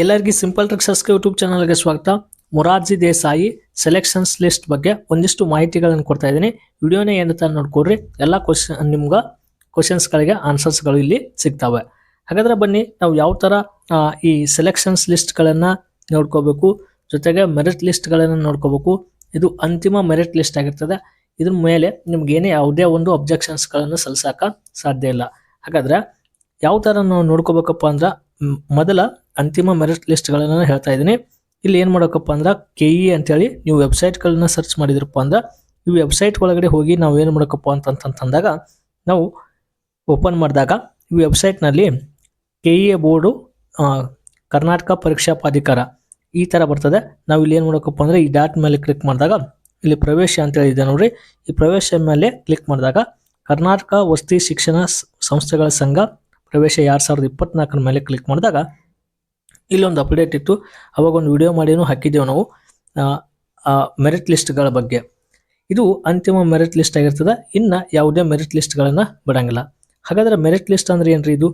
ಎಲ್ಲರಿಗೂ simple ಟ್ರಿಕ್ಸಸ್ಗೆ YouTube ಚಾನಲ್ಗೆ ಸ್ವಾಗತ. ಮೊರಾರ್ಜಿ ದೇಸಾಯಿ ಸೆಲೆಕ್ಷನ್ಸ್ ಲಿಸ್ಟ್ ಬಗ್ಗೆ ಒಂದಿಷ್ಟು ಮಾಹಿತಿಗಳನ್ನು ಕೊಡ್ತಾ ಇದ್ದೀನಿ. ವಿಡಿಯೋನೇ ಏನಂತ ನೋಡ್ಕೊಡ್ರಿ. ಎಲ್ಲ ಕ್ವಶನ್ ನಿಮ್ಗೆ ಕ್ವಶನ್ಸ್ಗಳಿಗೆ ಆನ್ಸರ್ಸ್ಗಳು ಇಲ್ಲಿ ಸಿಗ್ತವೆ. ಹಾಗಾದ್ರೆ ಬನ್ನಿ, ನಾವು ಯಾವ ಥರ ಈ ಸೆಲೆಕ್ಷನ್ಸ್ ಲಿಸ್ಟ್ಗಳನ್ನು ನೋಡ್ಕೋಬೇಕು, ಜೊತೆಗೆ ಮೆರಿಟ್ ಲಿಸ್ಟ್ಗಳನ್ನು ನೋಡ್ಕೋಬೇಕು, ಇದು ಅಂತಿಮ ಮೆರಿಟ್ ಲಿಸ್ಟ್ ಆಗಿರ್ತದೆ. ಇದ್ರ ಮೇಲೆ ನಿಮ್ಗೆ ಏನೇ ಯಾವುದೇ ಒಂದು ಅಬ್ಜೆಕ್ಷನ್ಸ್ಗಳನ್ನು ಸಲ್ಲಿಸೋಕೆ ಸಾಧ್ಯ ಇಲ್ಲ. ಹಾಗಾದ್ರೆ ಯಾವ ಥರ ನಾವು ನೋಡ್ಕೋಬೇಕಪ್ಪ ಅಂದ್ರೆ ಮೊದಲ ಅಂತಿಮ ಮೆರಿಟ್ ಲಿಸ್ಟ್ಗಳನ್ನು ಹೇಳ್ತಾ ಇದ್ದೀನಿ. ಇಲ್ಲಿ ಏನು ಮಾಡೋಕಪ್ಪ ಅಂದ್ರೆ ಕೆ ಇ ಅಂತೇಳಿ ನೀವು ವೆಬ್ಸೈಟ್ಗಳನ್ನ ಸರ್ಚ್ ಮಾಡಿದ್ರಪ್ಪ ಅಂದ್ರೆ ಈ ವೆಬ್ಸೈಟ್ ಒಳಗಡೆ ಹೋಗಿ ನಾವು ಏನು ಮಾಡೋಕಪ್ಪ ಅಂತಂತಂದಾಗ ನಾವು ಓಪನ್ ಮಾಡಿದಾಗ ಈ ವೆಬ್ಸೈಟ್ನಲ್ಲಿ K E A board Karnataka ಪರೀಕ್ಷಾ ಪ್ರಾಧಿಕಾರ ಈ ಥರ ಬರ್ತದೆ. ನಾವು ಇಲ್ಲಿ ಏನು ಮಾಡೋಕಪ್ಪ ಅಂದರೆ ಈ ಡಾಟ್ ಮೇಲೆ ಕ್ಲಿಕ್ ಮಾಡಿದಾಗ ಇಲ್ಲಿ ಪ್ರವೇಶ ಅಂತೇಳಿ ಇದೆ ನೋಡ್ರಿ. ಈ ಪ್ರವೇಶ ಮೇಲೆ ಕ್ಲಿಕ್ ಮಾಡಿದಾಗ ಕರ್ನಾಟಕ ವಸತಿ ಶಿಕ್ಷಣ ಸಂಸ್ಥೆಗಳ ಸಂಘ ಪ್ರವೇಶ ಎರಡು ಸಾವಿರದ ಇಪ್ಪತ್ನಾಲ್ಕರ ಮೇಲೆ ಕ್ಲಿಕ್ ಮಾಡಿದಾಗ ಇಲ್ಲೊಂದು ಅಪ್ಡೇಟ್ ಇತ್ತು. ಅವಾಗ ಒಂದು ವಿಡಿಯೋ ಮಾಡಿನೂ ಹಾಕಿದ್ದೇವೆ ನಾವು. ಮೆರಿಟ್ ಲಿಸ್ಟ್ಗಳ ಬಗ್ಗೆ. ಇದು ಅಂತಿಮ ಮೆರಿಟ್ ಲಿಸ್ಟ್ ಆಗಿರ್ತದೆ. ಇನ್ನು ಯಾವುದೇ ಮೆರಿಟ್ ಲಿಸ್ಟ್ಗಳನ್ನು ಬಿಡಂಗಿಲ್ಲ. ಹಾಗಾದ್ರೆ ಮೆರಿಟ್ ಲಿಸ್ಟ್ ಅಂದ್ರೆ ಏನ್ರಿ ಇದು?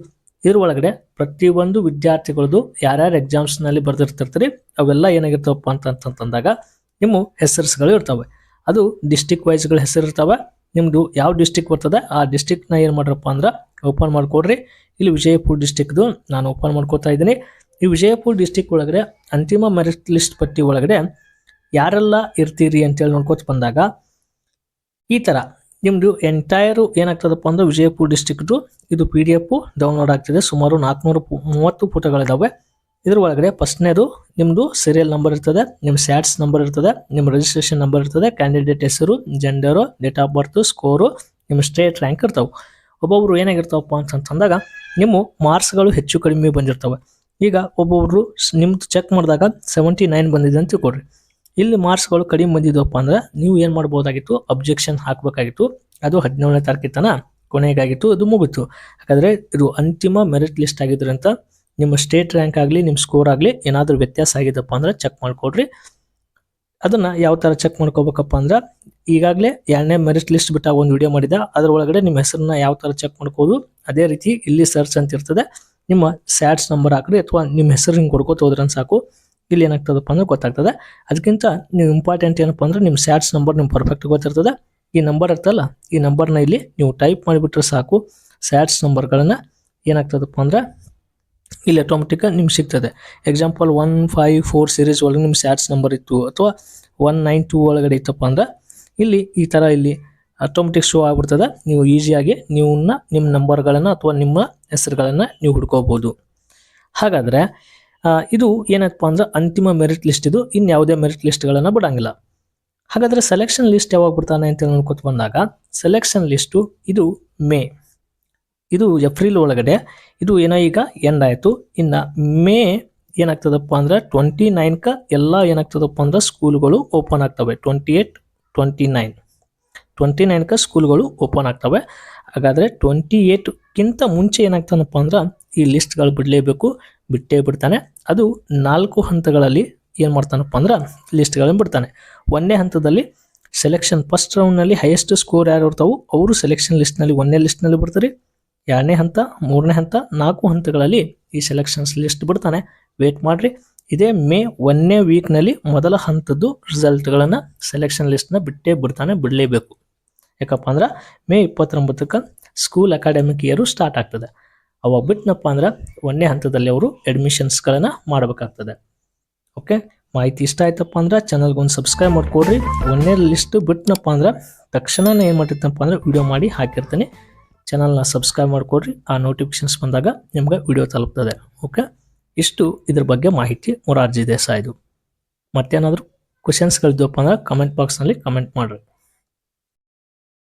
ಇದ್ರ ಒಳಗಡೆ ಪ್ರತಿಯೊಂದು ವಿದ್ಯಾರ್ಥಿಗಳದ್ದು ಯಾರ್ಯಾರು ಎಕ್ಸಾಮ್ಸ್ನಲ್ಲಿ ಬರೆದಿರ್ತಿರ್ತೀರಿ, ಅವೆಲ್ಲ ಏನಾಗಿರ್ತಾವಪ್ಪ ಅಂತಂತಂದಾಗ ನಿಮ್ಮ ಹೆಸರುಗಳು ಇರ್ತವೆ. ಅದು ಡಿಸ್ಟಿಕ್ ವೈಸ್ಗಳ ಹೆಸರು ಇರ್ತವೆ. ನಿಮ್ಮದು ಯಾವ ಡಿಸ್ಟಿಕ್ ಬರ್ತದೆ, ಆ ಡಿಸ್ಟಿಕ್ನ ಏನು ಮಾಡ್ರಪ್ಪ ಅಂದ್ರೆ ಓಪನ್ ಮಾಡಿಕೊಡ್ರಿ. ಇಲ್ಲಿ ವಿಜಯಪುರ ಡಿಸ್ಟಿಕ್ದು ನಾನು ಓಪನ್ ಮಾಡ್ಕೋತಾ ಇದ್ದೀನಿ. ಈ ವಿಜಯಪುರ ಡಿಸ್ಟಿಕ್ ಒಳಗಡೆ ಅಂತಿಮ ಮೆರಿಟ್ ಲಿಸ್ಟ್ ಪಟ್ಟಿ ಒಳಗಡೆ ಯಾರೆಲ್ಲ ಇರ್ತೀರಿ ಅಂತೇಳಿ ನೋಡ್ಕೋತ ಬಂದಾಗ ಈ ಥರ ನಿಮ್ಮದು ಎಂಟೈರು ಏನಾಗ್ತದಪ್ಪ ಅಂದ್ರೆ ವಿಜಯಪುರ ಡಿಸ್ಟಿಕ್ದು ಇದು ಪಿ ಡಿ ಎಫು ಡೌನ್ಲೋಡ್ ಆಗ್ತಿದೆ. ಸುಮಾರು ನಾಲ್ಕುನೂರು ಮೂವತ್ತು ಪುಟಗಳಿದ್ದಾವೆ ಇದ್ರ ಒಳಗಡೆ ಫಸ್ಟ್ನೇದು ನಿಮ್ಮದು ಸೀರಿಯಲ್ ನಂಬರ್ ಇರ್ತದೆ ನಿಮ್ಮ ಸ್ಯಾಟ್ಸ್ ನಂಬರ್ ಇರ್ತದೆ ನಿಮ್ಮ ರಿಜಿಸ್ಟ್ರೇಷನ್ ನಂಬರ್ ಇರ್ತದೆ ಕ್ಯಾಂಡಿಡೇಟ್ ಹೆಸರು gender date of birth score ನಿಮ್ಮ ಸ್ಟೇಟ್ ರ್ಯಾಂಕ್ ಇರ್ತಾವೆ. ಒಬ್ಬೊಬ್ರು ಏನಾಗಿರ್ತಾವಪ್ಪ ಅಂತಂದಾಗ ನಿಮ್ಮ ಮಾರ್ಕ್ಸ್ಗಳು ಹೆಚ್ಚು ಕಡಿಮೆ ಬಂದಿರ್ತವೆ. ಈಗ ಒಬ್ಬೊಬ್ರು ನಿಮ್ದು ಚೆಕ್ ಮಾಡಿದಾಗ ಸೆವೆಂಟಿ ನೈನ್ ಬಂದಿದೆ ಅಂತ ತಿಳ್ಕೊಡ್ರಿ ಇಲ್ಲಿ ಮಾರ್ಕ್ಸ್ಗಳು ಕಡಿಮೆ ಬಂದಿದ್ದವಪ್ಪ ಅಂದ್ರೆ ನೀವು ಏನು ಮಾಡ್ಬೋದಾಗಿತ್ತು? ಅಬ್ಜೆಕ್ಷನ್ ಹಾಕಬೇಕಾಗಿತ್ತು. ಅದು ಹದಿನೇಳನೇ ತಾರೀಕಿತನ ತನ ಕೊನೆಗಾಗಿತ್ತು, ಅದು ಮುಗಿತು. ಹಾಗಾದರೆ ಇದು ಅಂತಿಮ ಮೆರಿಟ್ ಲಿಸ್ಟ್ ಆಗಿದ್ರಂತ ನಿಮ್ಮ ಸ್ಟೇಟ್ ರ್ಯಾಂಕ್ ಆಗಲಿ, ನಿಮ್ಮ ಸ್ಕೋರ್ ಆಗಲಿ ಏನಾದರೂ ವ್ಯತ್ಯಾಸ ಆಗಿದ್ದಪ್ಪ ಅಂದ್ರೆ ಚೆಕ್ ಮಾಡ್ಕೊಡ್ರಿ. ಅದನ್ನು ಯಾವ ಥರ ಚೆಕ್ ಮಾಡ್ಕೋಬೇಕಪ್ಪ ಅಂದ್ರೆ ಈಗಾಗಲೇ ಎರಡನೇ ಮೆರಿಟ್ ಲಿಸ್ಟ್ ಬಿಟ್ಟಾಗ ಒಂದು ವಿಡಿಯೋ ಮಾಡಿದ ಅದರೊಳಗಡೆ ನಿಮ್ಮ ಹೆಸರನ್ನ ಯಾವ ಥರ ಚೆಕ್ ಮಾಡ್ಕೋದು ಅದೇ ರೀತಿ ಇಲ್ಲಿ ಸರ್ಚ್ ಅಂತ ಇರ್ತದೆ. ನಿಮ್ಮ ಸ್ಯಾಟ್ಸ್ ನಂಬರ್ ಹಾಕ್ರಿ ಅಥವಾ ನಿಮ್ಮ ಹೆಸರು ಹಿಂಗೆ ಕೊಡ್ಕೋತ ಹೋದ್ರೆ ಸಾಕು. ಇಲ್ಲಿ ಏನಾಗ್ತದಪ್ಪ ಅಂದ್ರೆ ಗೊತ್ತಾಗ್ತದೆ. ಅದಕ್ಕಿಂತ ನೀವು ಇಂಪಾರ್ಟೆಂಟ್ ಏನಪ್ಪ ಅಂದ್ರೆ ನಿಮ್ಮ ಸ್ಯಾಟ್ಸ್ ನಂಬರ್ ನಿಮ್ಗೆ ಪರ್ಫೆಕ್ಟ್ ಗೊತ್ತಿರ್ತದೆ. ಈ ನಂಬರ್ ಇರ್ತಲ್ಲ ಈ ನಂಬರ್ನ ಇಲ್ಲಿ ನೀವು ಟೈಪ್ ಮಾಡಿಬಿಟ್ರೆ ಸಾಕು. ಸ್ಯಾಟ್ಸ್ ನಂಬರ್ಗಳನ್ನು ಏನಾಗ್ತದಪ್ಪ ಅಂದ್ರೆ ಇಲ್ಲಿ ಆಟೋಮೆಟಿಕ್ ನಿಮ್ಗೆ ಸಿಗ್ತದೆ. Example one five four series ಒಳಗೆ ನಿಮ್ಮ ಸ್ಯಾಟ್ಸ್ ನಂಬರ್ ಇತ್ತು. ಅಥವಾ ಒನ್ ನೈನ್ ಟೂ ಒಳಗಡೆ ಇತ್ತಪ್ಪ ಅಂದ್ರೆ ಇಲ್ಲಿ ಈ ಥರ ಇಲ್ಲಿ ಆಟೋಮೆಟಿಕ್ ಶೋ ಆಗ್ಬಿಡ್ತದೆ. ನೀವು ಈಸಿಯಾಗಿ ನೀವನ್ನ ನಿಮ್ಮ ನಂಬರ್ಗಳನ್ನು ಅಥವಾ ನಿಮ್ಮ ಹೆಸರುಗಳನ್ನು ನೀವು ಹುಡ್ಕೋಬೋದು. ಹಾಗಾದರೆ ಇದು ಏನಪ್ಪ ಅಂದ್ರೆ ಅಂತಿಮ ಮೆರಿಟ್ ಲಿಸ್ಟ್ ಇದು. ಇನ್ಯಾವುದೇ ಮೆರಿಟ್ ಲಿಸ್ಟ್ಗಳನ್ನು ಬಿಡೋಂಗಿಲ್ಲ. ಹಾಗಾದರೆ ಸೆಲೆಕ್ಷನ್ ಲಿಸ್ಟ್ ಯಾವಾಗ ಬಿಡ್ತಾನೆ ಅಂತ ನೋಡ್ಕೊತ ಬಂದಾಗ ಸೆಲೆಕ್ಷನ್ ಲಿಸ್ಟು ಇದು ಮೇ ಇದು ಏಪ್ರಿಲ್ ಒಳಗಡೆ. ಇದು ಏನೋ ಈಗ ಎಂಡ್ ಆಯಿತು. ಇನ್ನು ಮೇ ಏನಾಗ್ತದಪ್ಪ ಅಂದ್ರೆ ಟ್ವೆಂಟಿ ನೈನ್ಕ ಎಲ್ಲ ಏನಾಗ್ತದಪ್ಪ ಅಂದ್ರೆ ಸ್ಕೂಲ್ಗಳು ಓಪನ್ ಆಗ್ತವೆ. Twenty eight twenty nine twenty ನೈನ್ಕ ಸ್ಕೂಲ್ಗಳು ಓಪನ್ ಆಗ್ತವೆ. ಹಾಗಾದರೆ ಟ್ವೆಂಟಿ ಏಯ್ಟ್ಗಿಂತ ಮುಂಚೆ ಏನಾಗ್ತಾನಪ್ಪ ಅಂದ್ರೆ ಈ ಲಿಸ್ಟ್ಗಳು ಬಿಡಲೇಬೇಕು, ಬಿಟ್ಟೇ ಬಿಡ್ತಾನೆ. ಅದು ನಾಲ್ಕು ಹಂತಗಳಲ್ಲಿ ಏನು ಮಾಡ್ತಾನಪ್ಪ ಅಂದ್ರೆ ಲಿಸ್ಟ್ಗಳನ್ನು ಬಿಡ್ತಾನೆ. ಒಂದನೇ ಹಂತದಲ್ಲಿ ಸೆಲೆಕ್ಷನ್ ಫಸ್ಟ್ ರೌಂಡ್ನಲ್ಲಿ ಹೈಯೆಸ್ಟ್ ಸ್ಕೋರ್ ಯಾರು ಇರ್ತಾವೋ ಅವರು ಸೆಲೆಕ್ಷನ್ ಲಿಸ್ಟ್ನಲ್ಲಿ ಒಂದನೇ ಲಿಸ್ಟ್ನಲ್ಲಿ ಬಿಡ್ತಾರೆ. ಎರಡನೇ ಹಂತ, ಮೂರನೇ ಹಂತ, ನಾಲ್ಕು ಹಂತಗಳಲ್ಲಿ ಈ ಸೆಲೆಕ್ಷನ್ಸ್ ಲಿಸ್ಟ್ ಬಿಡ್ತಾನೆ. ವೇಟ್ ಮಾಡಿರಿ. ಇದೇ ಮೇ ಒಂದನೇ ವೀಕ್ನಲ್ಲಿ ಮೊದಲ ಹಂತದ್ದು ರಿಸಲ್ಟ್ಗಳನ್ನು ಸೆಲೆಕ್ಷನ್ ಲಿಸ್ಟ್ನ ಬಿಟ್ಟೇ ಬಿಡ್ತಾನೆ, ಬಿಡಲೇಬೇಕು. ಯಾಕಪ್ಪ ಅಂದ್ರೆ ಮೇ ಇಪ್ಪತ್ತೊಂಬತ್ತಕ್ಕೆ ಸ್ಕೂಲ್ ಅಕಾಡೆಮಿಕ್ ಇಯರು ಸ್ಟಾರ್ಟ್ ಆಗ್ತದೆ. ಅವಾಗ ಬಿಟ್ಟನಪ್ಪ ಅಂದ್ರೆ ಒಂದನೇ ಹಂತದಲ್ಲಿ ಅವರು ಅಡ್ಮಿಷನ್ಸ್ಗಳನ್ನು ಮಾಡಬೇಕಾಗ್ತದೆ. ಓಕೆ ಮಾಹಿತಿ ಇಷ್ಟ ಆಯ್ತಪ್ಪ ಅಂದ್ರೆ ಚಾನಲ್ಗೆ ಒಂದು ಸಬ್ಸ್ಕ್ರೈಬ್ ಮಾಡ್ಕೊಡ್ರಿ. ಒಂದನೇ ಲಿಸ್ಟ್ ಬಿಟ್ಟನಪ್ಪ ಅಂದ್ರೆ ತಕ್ಷಣನೇ ಏನು ಮಾಡಿರ್ತಪ್ಪ ಅಂದ್ರೆ ವಿಡಿಯೋ ಮಾಡಿ ಹಾಕಿರ್ತೀನಿ. ಚಾನಲ್ನ ಸಬ್ಸ್ಕ್ರೈಬ್ ಮಾಡ್ಕೊಡ್ರಿ. ಆ ನೋಟಿಫಿಕೇಶನ್ಸ್ ಬಂದಾಗ ನಿಮ್ಗೆ ವಿಡಿಯೋ ತಲುಪ್ತದೆ. ಓಕೆ ಇಷ್ಟು ಇದ್ರ ಬಗ್ಗೆ ಮಾಹಿತಿ ಮೊರಾರ್ಜಿ ದೇಸಾಯಿದು. ಮತ್ತೇನಾದರೂ ಕ್ವಶನ್ಸ್ಗಳಿದ್ದಪ್ಪ ಅಂದ್ರೆ ಕಮೆಂಟ್ ಬಾಕ್ಸ್ನಲ್ಲಿ ಕಮೆಂಟ್ ಮಾಡಿರಿ.